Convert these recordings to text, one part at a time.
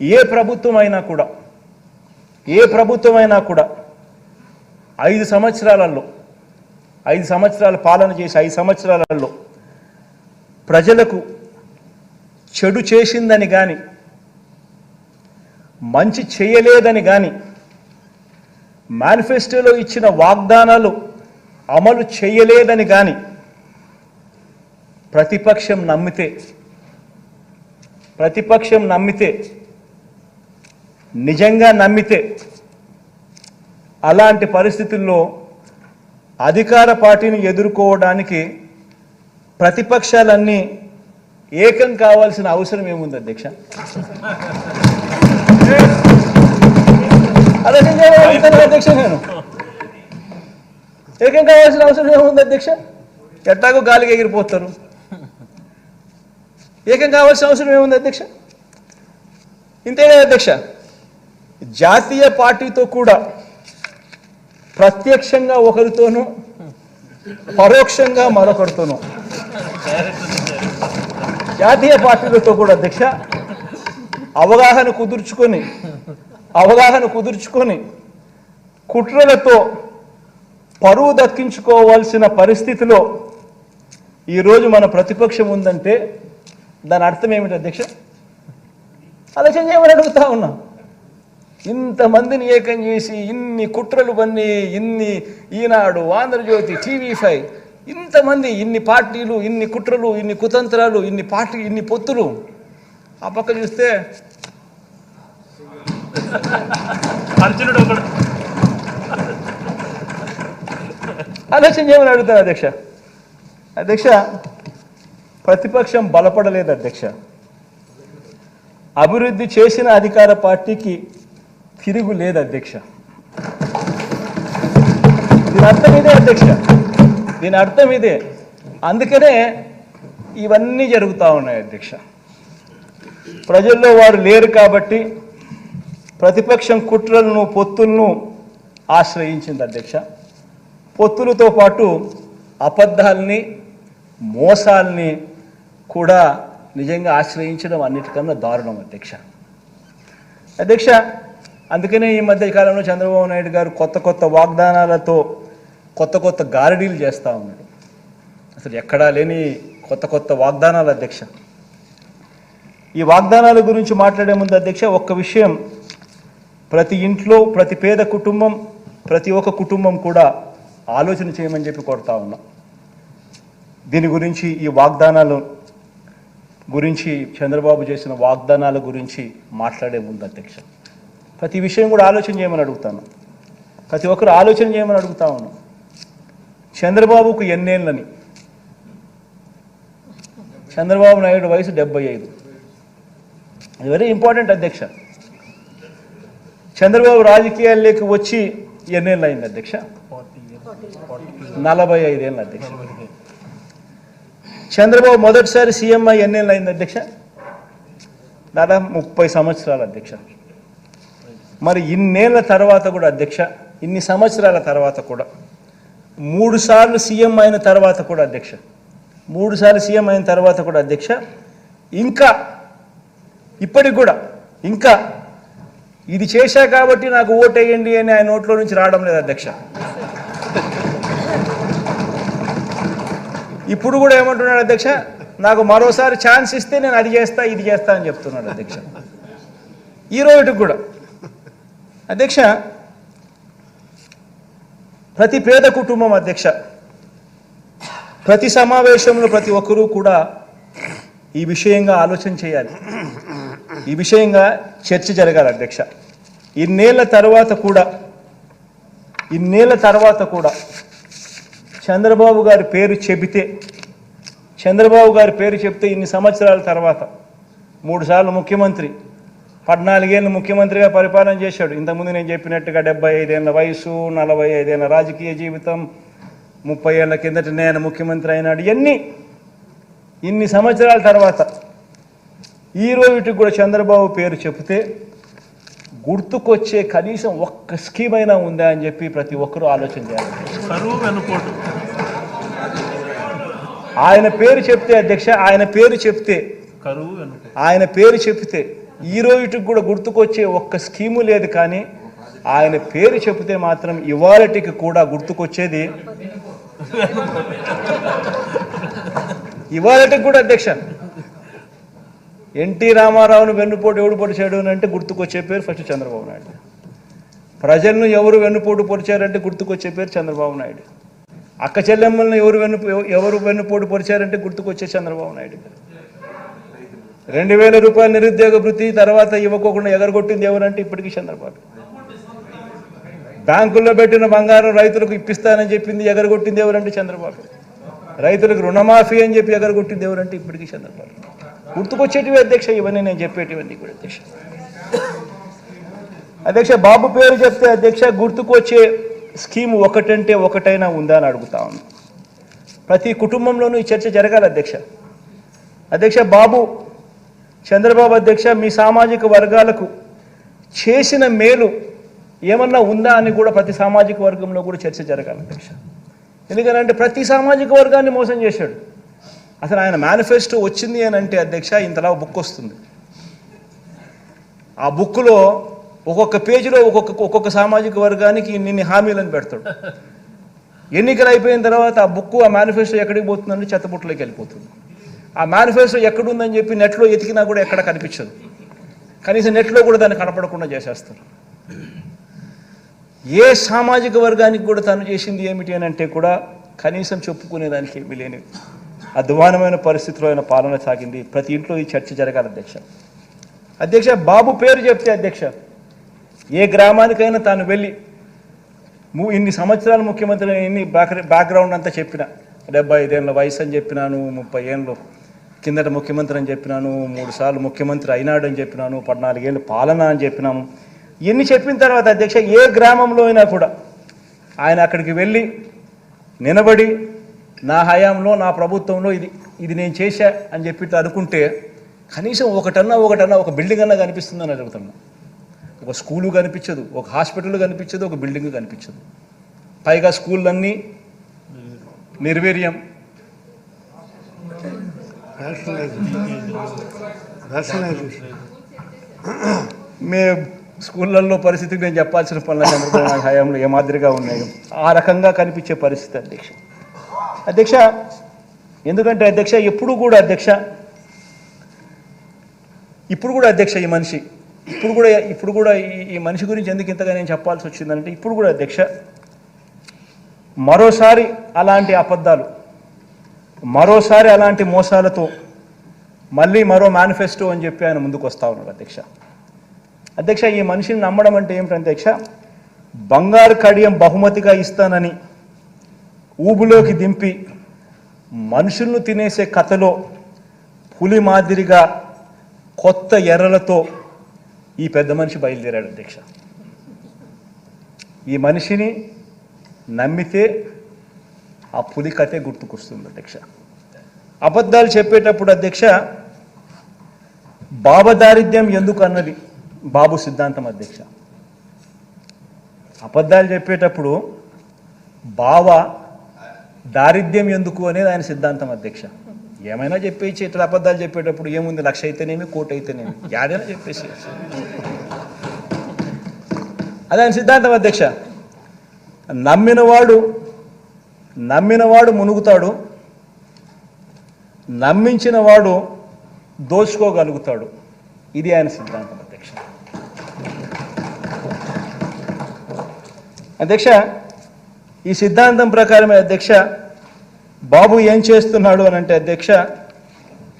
ఏ ప్రభుత్వం అయినా కూడా ఏ ప్రభుత్వం అయినా కూడా ఐదు సంవత్సరాలలో ఐదు సంవత్సరాల పాలన చేసి ఐదు సంవత్సరాలలో ప్రజలకు చెడు చేసిందని కానీ మంచి చేయలేదని కానీ మేనిఫెస్టోలో ఇచ్చిన వాగ్దానాలు అమలు చేయలేదని కానీ ప్రతిపక్షం నమ్మితే ప్రతిపక్షం నమ్మితే నిజంగా నమ్మితే అలాంటి పరిస్థితుల్లో అధికార పార్టీని ఎదుర్కోవడానికి ప్రతిపక్షాలన్నీ ఏకం కావాల్సిన అవసరం ఏముంది అధ్యక్ష? అదే అధ్యక్ష నేను? ఏకం కావాల్సిన అవసరం ఏముంది అధ్యక్ష? ఎట్టాగో గాలికి ఎగిరిపోతారు. ఏకం కావాల్సిన అవసరం ఏముంది అధ్యక్ష? ఇంతే అధ్యక్ష? జాతీయ పార్టీతో కూడా ప్రత్యక్షంగా ఒకరితోనూ పరోక్షంగా మరొకరితోనూ. జాతీయ పార్టీలతో కూడా అధ్యక్ష అవగాహన కుదుర్చుకొని అవగాహన కుదుర్చుకొని కుట్రలతో పరువు దక్కించుకోవాల్సిన పరిస్థితిలో ఈరోజు మన ప్రతిపక్షం ఉందంటే దాని అర్థం ఏమిటి అధ్యక్ష? అధ్యక్ష చేయమని అడుగుతా ఉన్నా. ఇంతమందిని ఏకం చేసి ఇన్ని కుట్రలు పన్ని ఇన్ని ఈనాడు ఆంధ్రజ్యోతి టీవీ ఫైవ్ ఇంతమంది ఇన్ని పార్టీలు ఇన్ని కుట్రలు ఇన్ని కుతంత్రాలు ఇన్ని పార్టీ ఇన్ని పొత్తులు. ఆ పక్క చూస్తే అర్జునుడు ఒకడు. ఆలోచన చేయమని అడుగుతాను అధ్యక్ష. అధ్యక్ష ప్రతిపక్షం బలపడలేదు అధ్యక్ష. అభివృద్ధి చేసిన అధికార పార్టీకి తిరుగు లేదు అధ్యక్ష. దీని అర్థం ఇదే అధ్యక్ష. దీని అర్థం ఇదే. అందుకనే ఇవన్నీ జరుగుతూ ఉన్నాయి అధ్యక్ష. ప్రజల్లో వారు లేరు కాబట్టి ప్రతిపక్షం కుట్రలను పొత్తులను ఆశ్రయించింది అధ్యక్ష. పొత్తులతో పాటు అబద్ధాల్ని మోసాల్ని కూడా నిజంగా ఆశ్రయించడం అన్నిటికన్నా దారుణం అధ్యక్ష. అధ్యక్ష అందుకనే ఈ మధ్య కాలంలో చంద్రబాబు నాయుడు గారు కొత్త కొత్త వాగ్దానాలతో కొత్త కొత్త గారడీలు చేస్తూ ఉన్నాడు. అసలు ఎక్కడా లేని కొత్త కొత్త వాగ్దానాలు అధ్యక్ష. ఈ వాగ్దానాల గురించి మాట్లాడే ముందు అధ్యక్ష ఒక్క విషయం. ప్రతి ఇంట్లో ప్రతి పేద కుటుంబం ప్రతి ఒక్క కుటుంబం కూడా ఆలోచన చేయమని చెప్పి కొడతా ఉన్నా. దీని గురించి ఈ వాగ్దానాలు గురించి చంద్రబాబు చేసిన వాగ్దానాల గురించి మాట్లాడే ముందు అధ్యక్ష. ప్రతి విషయం కూడా ఆలోచన చేయమని అడుగుతాను. ప్రతి ఒక్కరు ఆలోచన చేయమని అడుగుతా ఉన్నాను చంద్రబాబుకు ఎన్నేళ్ళని? చంద్రబాబు నాయుడు వయసు డెబ్బై ఐదు. ఇది వెరీ ఇంపార్టెంట్ అధ్యక్ష. చంద్రబాబు రాజకీయాల్లోకి వచ్చి ఎన్నేళ్ళు అయింది అధ్యక్ష? నలభై ఐదేళ్ళు అధ్యక్ష. చంద్రబాబు మొదటిసారి సీఎంఐ ఎన్నేళ్ళు అయింది అధ్యక్ష? దాదాపు ముప్పై సంవత్సరాలు అధ్యక్ష. మరి ఇన్నేళ్ళ తర్వాత కూడా అధ్యక్ష ఇన్ని సంవత్సరాల తర్వాత కూడా. మూడు సార్లు సీఎం అయిన తర్వాత కూడా అధ్యక్ష. మూడు సార్లు సీఎం అయిన తర్వాత కూడా అధ్యక్ష. ఇంకా ఇప్పటికి కూడా ఇంకా ఇది చేశా కాబట్టి నాకు ఓటేయండి అని ఆయన నోట్లో నుంచి రావడం లేదు అధ్యక్ష. ఇప్పుడు కూడా ఏమంటున్నాడు అధ్యక్ష? నాకు మరోసారి ఛాన్స్ ఇస్తే నేను అది చేస్తా ఇది చేస్తా అని చెప్తున్నాడు అధ్యక్ష. ఈ రోజుకి కూడా. అధ్యక్ష ప్రతి పేద కుటుంబం అధ్యక్ష ప్రతి సమావేశంలో ప్రతి ఒక్కరూ కూడా ఈ విషయంగా ఆలోచన చేయాలి. ఈ విషయంగా చర్చ జరగాలి అధ్యక్ష. ఇన్నేళ్ళ తర్వాత కూడా ఇన్నేళ్ళ తర్వాత కూడా చంద్రబాబు గారి పేరు చెబితే చంద్రబాబు గారి పేరు చెబితే ఇన్ని సంవత్సరాల తర్వాత మూడుసార్లు ముఖ్యమంత్రి పద్నాలుగేళ్ళు ముఖ్యమంత్రిగా పరిపాలన చేశాడు. ఇంతకుముందు నేను చెప్పినట్టుగా డెబ్బై ఐదేళ్ళ వయసు నలభై ఐదేళ్ళ రాజకీయ జీవితం ముప్పై ఏళ్ళ కిందట నేను ముఖ్యమంత్రి అయినాడు. ఇవన్నీ ఇన్ని సంవత్సరాల తర్వాత ఈ రోజుకి కూడా చంద్రబాబు పేరు చెప్తే గుర్తుకొచ్చే కనీసం ఒక్క స్కీమ్ అయినా ఉందా అని చెప్పి ప్రతి ఒక్కరూ ఆలోచన చేయాలి. ఆయన పేరు చెప్తే అధ్యక్ష ఆయన పేరు చెప్తే ఆయన పేరు చెప్తే ఈ రోజుకి కూడా గుర్తుకొచ్చే ఒక్క స్కీము లేదు కానీ ఆయన పేరు చెబితే మాత్రం ఇవాళటికి కూడా గుర్తుకొచ్చేది. ఇవాళటికి కూడా అధ్యక్ష. ఎన్టీ రామారావును వెన్నుపోటు ఎవడు పొడిచాడు అని అంటే గుర్తుకొచ్చే పేరు ఫస్ట్ చంద్రబాబు నాయుడు. ప్రజలను ఎవరు వెన్నుపోటు పొడిచారంటే గుర్తుకొచ్చే పేరు చంద్రబాబు నాయుడు. అక్క చెల్లెమ్మలను ఎవరు వెన్ను ఎవరు వెన్నుపోటు పొడిచారంటే గుర్తుకొచ్చే చంద్రబాబు నాయుడు. గారు రెండు వేల రూపాయల నిరుద్యోగ వృత్తి తర్వాత ఇవ్వకోకుండా ఎగరగొట్టింది ఎవరంటే ఇప్పటికీ చంద్రబాబు. బ్యాంకుల్లో పెట్టిన బంగారం రైతులకు ఇప్పిస్తానని చెప్పింది ఎగరగొట్టింది ఎవరంటే చంద్రబాబు. రైతులకు రుణమాఫీ అని చెప్పి ఎగరగొట్టింది ఎవరంటే ఇప్పటికీ చంద్రబాబు. గుర్తుకొచ్చేటివి అధ్యక్ష ఇవన్నీ నేను చెప్పేటివన్నీ కూడా అధ్యక్ష. అధ్యక్ష బాబు పేరు చెప్తే అధ్యక్ష గుర్తుకొచ్చే స్కీమ్ ఒకటంటే ఒకటైనా ఉందా అని అడుగుతా ఉన్నాను ప్రతి కుటుంబంలోనూ ఈ చర్చ జరగాలి అధ్యక్ష. అధ్యక్ష బాబు చంద్రబాబు అధ్యక్ష మీ సామాజిక వర్గాలకు చేసిన మేలు ఏమన్నా ఉందా అని కూడా ప్రతి సామాజిక వర్గంలో కూడా చర్చ జరగాలి అధ్యక్ష. ఎందుకంటే ప్రతి సామాజిక వర్గాన్ని మోసం చేశాడు. అసలు ఆయన మేనిఫెస్టో వచ్చింది అని అంటే అధ్యక్ష ఇంతలా బుక్ వస్తుంది. ఆ బుక్లో ఒక్కొక్క పేజీలో ఒక్కొక్క ఒక్కొక్క సామాజిక వర్గానికి నిన్ను హామీలను పెడతాడు. ఎన్నికలు అయిపోయిన తర్వాత ఆ బుక్ ఆ మేనిఫెస్టో ఎక్కడికి పోతుందంటే చెత్తబుట్టలోకి వెళ్ళిపోతుంది. ఆ మేనిఫెస్టో ఎక్కడుందని చెప్పి నెట్లో ఎతికినా కూడా ఎక్కడ కనిపించదు. కనీసం నెట్లో కూడా దాన్ని కనపడకుండా చేసేస్తారు. ఏ సామాజిక వర్గానికి కూడా తను చేసింది ఏమిటి అని అంటే కూడా కనీసం చెప్పుకునేదానికి ఏమీ లేని అధ్వానమైన పరిస్థితిలో ఆయన పాలన సాగింది. ప్రతి ఇంట్లో ఈ చర్చ జరగాలి అధ్యక్ష. అధ్యక్ష బాబు పేరు చెప్తే అధ్యక్ష ఏ గ్రామానికైనా తాను వెళ్ళి ఇన్ని సంవత్సరాలు ముఖ్యమంత్రి ఇన్ని బ్యాక్ బ్యాక్గ్రౌండ్ అంతా చెప్పిన డెబ్బై ఐదేళ్ళ వయసు అని చెప్పినాను ముప్పై ఏళ్ళు కిందట ముఖ్యమంత్రి అని చెప్పినాను మూడు సార్లు ముఖ్యమంత్రి అయినాడు అని చెప్పినాను పద్నాలుగేళ్ళు పాలన అని చెప్పినాము. ఎన్ని చెప్పిన తర్వాత అధ్యక్ష ఏ గ్రామంలో అయినా కూడా ఆయన అక్కడికి వెళ్ళి నిలబడి నా హయాంలో నా ప్రభుత్వంలో ఇది ఇది నేను చేశా అని చెప్పి అనుకుంటే కనీసం ఒకటన్నా ఒకటన్నా ఒక బిల్డింగ్ అన్నా కనిపిస్తుందని అడుగుతున్నా. ఒక స్కూలు కనిపించదు ఒక హాస్పిటల్ కనిపించదు ఒక బిల్డింగ్ కనిపించదు. పైగా స్కూళ్ళన్నీ నిర్వీర్యం. మే స్కూళ్ళల్లో పరిస్థితి నేను చెప్పాల్సిన పనుల చంద్రబాబు నాయుడు హయాంలో ఏ మాదిరిగా ఉన్నాయో ఆ రకంగా కనిపించే పరిస్థితి అధ్యక్ష. అధ్యక్ష ఎందుకంటే అధ్యక్ష ఎప్పుడు కూడా అధ్యక్ష ఇప్పుడు కూడా అధ్యక్ష ఈ మనిషి ఇప్పుడు కూడా ఇప్పుడు కూడా ఈ మనిషి గురించి ఎందుకు ఇంతగా నేను చెప్పాల్సి వచ్చిందంటే ఇప్పుడు కూడా అధ్యక్ష మరోసారి అలాంటి అబద్ధాలు మరోసారి అలాంటి మోసాలతో మళ్ళీ మరో మేనిఫెస్టో అని చెప్పి ఆయన ముందుకు వస్తూ ఉన్నాడు అధ్యక్ష. అధ్యక్ష ఈ మనిషిని నమ్మడం అంటే ఏమిటి అధ్యక్ష? బంగారు కడియం బహుమతిగా ఇస్తానని ఊబులోకి దింపి మనుషులను తినేసే కథలో పులి మాదిరిగా కొత్త ఎర్రలతో ఈ పెద్ద మనిషి బయలుదేరాడు అధ్యక్ష. ఈ మనిషిని నమ్మితే ఆ పులి కథే గుర్తుకొస్తుంది అధ్యక్ష. అబద్ధాలు చెప్పేటప్పుడు అధ్యక్ష బాబదారిద్ర్యం ఎందుకు అన్నది బాబు సిద్ధాంతం అధ్యక్ష. అబద్ధాలు చెప్పేటప్పుడు బావ దారిద్ర్యం ఎందుకు అనేది ఆయన సిద్ధాంతం అధ్యక్ష. ఏమైనా చెప్పేసి ఇట్లా అబద్ధాలు చెప్పేటప్పుడు ఏముంది? లక్ష అయితేనేమి కోటి అయితేనేమి? యాడైనా చెప్పేసి అదే ఆయన సిద్ధాంతం అధ్యక్ష. నమ్మినవాడు నమ్మినవాడు మునుగుతాడు నమ్మించిన వాడు దోచుకోగలుగుతాడు. ఇది ఆయన సిద్ధాంతం అధ్యక్ష. అధ్యక్ష ఈ సిద్ధాంతం ప్రకారమే అధ్యక్ష బాబు ఏం చేస్తున్నాడు అని అంటే అధ్యక్ష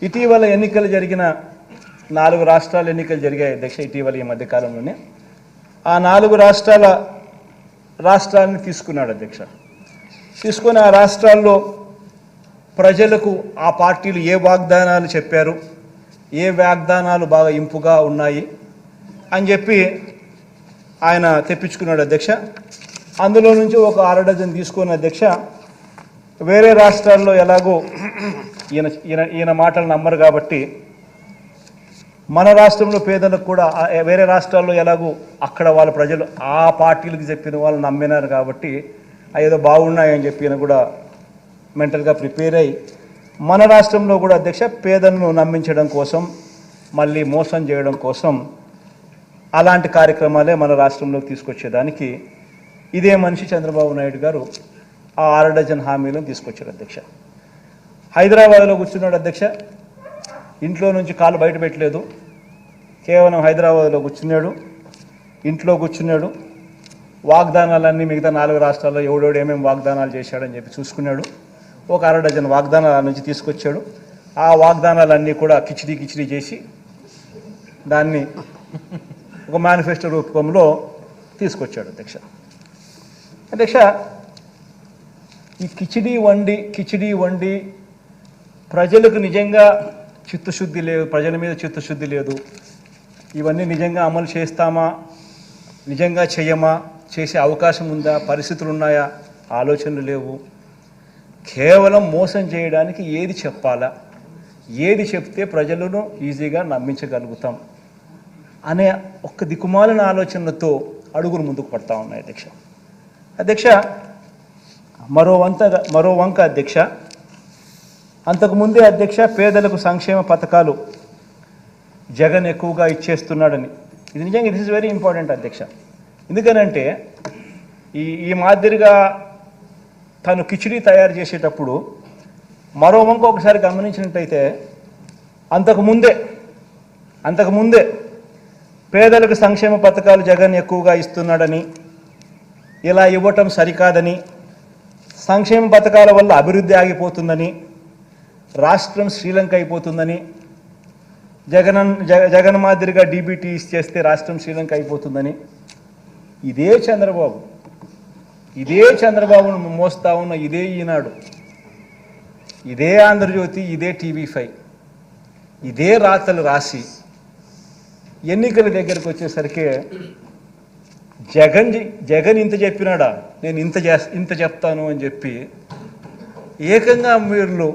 ఇటీవల ఎన్నికలు జరిగిన నాలుగు రాష్ట్రాల ఎన్నికలు జరిగాయి అధ్యక్ష ఇటీవల ఈ మధ్యకాలంలోనే. ఆ నాలుగు రాష్ట్రాల రాష్ట్రాన్ని తీసుకున్నాడు అధ్యక్ష. తీసుకొని ఆ రాష్ట్రాల్లో ప్రజలకు ఆ పార్టీలు ఏ వాగ్దానాలు చెప్పారు ఏ వాగ్దానాలు బాగా ఇంపుగా ఉన్నాయి అని చెప్పి ఆయన తెప్పించుకున్నాడు అధ్యక్ష. అందులో నుంచి ఒక అర డజన్ తీసుకున్న అధ్యక్ష వేరే రాష్ట్రాల్లో ఎలాగో ఈయన ఈయన ఈయన మాటలు నమ్మరు కాబట్టి మన రాష్ట్రంలో పేదలకు కూడా వేరే రాష్ట్రాల్లో ఎలాగో అక్కడ వాళ్ళ ప్రజలు ఆ పార్టీలకు చెప్పిన వాళ్ళు నమ్మినారు కాబట్టి ఏదో బాగున్నాయని చెప్పి ఈయన కూడా మెంటల్గా ప్రిపేర్ అయ్యి మన రాష్ట్రంలో కూడా అధ్యక్ష పేదలను నమ్మించడం కోసం మళ్ళీ మోసం చేయడం కోసం అలాంటి కార్యక్రమాలే మన రాష్ట్రంలోకి తీసుకొచ్చేదానికి ఇదే మనిషి చంద్రబాబు నాయుడు గారు ఆ ఆరు డజన్ హామీలను తీసుకొచ్చారు అధ్యక్ష. హైదరాబాద్లో కూర్చున్నాడు అధ్యక్ష. ఇంట్లో నుంచి కాలు బయట పెట్టలేదు. కేవలం హైదరాబాద్లో కూర్చున్నాడు. ఇంట్లో కూర్చున్నాడు. వాగ్దానాలన్నీ మిగతా నాలుగు రాష్ట్రాల్లో ఎవడోడు ఏమేమి వాగ్దానాలు చేశాడని చెప్పి చూసుకున్నాడు. ఒక అర డజన్ నుంచి తీసుకొచ్చాడు. ఆ వాగ్దానాలన్నీ కూడా కిచిడి కిచిడి చేసి దాన్ని ఒక మేనిఫెస్టో రూపంలో తీసుకొచ్చాడు అధ్యక్ష. అధ్యక్ష ఈ కిచిడి వండి కిచిడి వండి ప్రజలకు నిజంగా చిత్తశుద్ధి లేదు ప్రజల మీద చిత్తశుద్ధి లేదు. ఇవన్నీ నిజంగా అమలు చేస్తామా? నిజంగా చేయమా చేసే అవకాశం ఉందా? పరిస్థితులు ఉన్నాయా? ఆలోచనలు లేవు. కేవలం మోసం చేయడానికి ఏది చెప్పాలా? ఏది చెప్తే ప్రజలను ఈజీగా నమ్మించగలుగుతాం అనే ఒక్క దిక్కుమాలిన ఆలోచనలతో అడుగులు ముందుకు పడతా ఉన్నాయి అధ్యక్ష. అధ్యక్ష మరో వంత మరో వంక అధ్యక్ష. అంతకుముందే అధ్యక్ష పేదలకు సంక్షేమ పథకాలు జగన్ ఎక్కువగా ఇచ్చేస్తున్నాడని. ఇది నిజంగా ఇట్ ఇస్ వెరీ ఇంపార్టెంట్ అధ్యక్ష. ఎందుకనంటే ఈ ఈ మాదిరిగా తను కిచిడి తయారు చేసేటప్పుడు మరో వంక ఒకసారి గమనించినట్టయితే అంతకుముందే అంతకుముందే పేదలకు సంక్షేమ పథకాలు జగన్ ఎక్కువగా ఇస్తున్నాడని ఇలా ఇవ్వటం సరికాదని సంక్షేమ పథకాల వల్ల అభివృద్ధి ఆగిపోతుందని రాష్ట్రం శ్రీలంక అయిపోతుందని జగన్ జగ- జగన్ మాదిరిగా డీబీటీ చేస్తే రాష్ట్రం శ్రీలంక అయిపోతుందని ఇదే చంద్రబాబు. ఇదే చంద్రబాబును మోస్తా ఉన్న ఇదే ఈనాడు. ఇదే ఆంధ్రజ్యోతి ఇదే టీవీ ఫైవ్. ఇదే రాతలు రాసి ఎన్నికల దగ్గరకు వచ్చేసరికి జగన్ జగన్ ఇంత చెప్పినాడా? నేను ఇంత చే ఇంత చెప్తాను అని చెప్పి ఏకంగా మీరు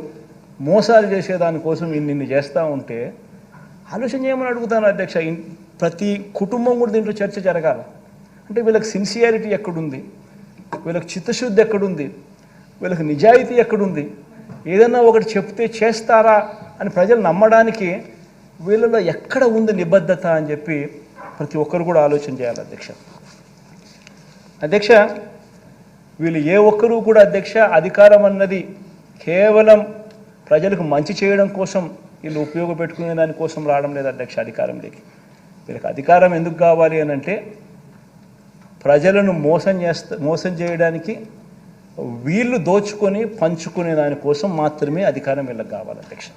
మోసాలు చేసేదానికోసం ఇన్ని చేస్తూ ఉంటే ఆలోచన చేయమని అడుగుతాను అధ్యక్ష. ప్రతి కుటుంబం కూడా దీంట్లో చర్చ జరగాలి. అంటే వీళ్ళకి సిన్సియారిటీ ఎక్కడుంది? వీళ్ళకి చిత్తశుద్ధి ఎక్కడుంది? వీళ్ళకి నిజాయితీ ఎక్కడుంది? ఏదన్నా ఒకటి చెప్తే చేస్తారా అని ప్రజలు నమ్మడానికి వీళ్ళలో ఎక్కడ ఉంది నిబద్ధత అని చెప్పి ప్రతి ఒక్కరు కూడా ఆలోచన చేయాలి అధ్యక్ష. అధ్యక్ష వీళ్ళు ఏ ఒక్కరూ కూడా అధ్యక్ష అధికారం అన్నది కేవలం ప్రజలకు మంచి చేయడం కోసం వీళ్ళు ఉపయోగపెట్టుకునే దానికోసం రావడం లేదు అధ్యక్ష అధికారంలోకి. వీళ్ళకి అధికారం ఎందుకు కావాలి అని అంటే ప్రజలను మోసం చేస్త మోసం చేయడానికి వీళ్ళు దోచుకొని పంచుకునే దానికోసం మాత్రమే అధికారం వీళ్ళకి కావాలి అధ్యక్ష.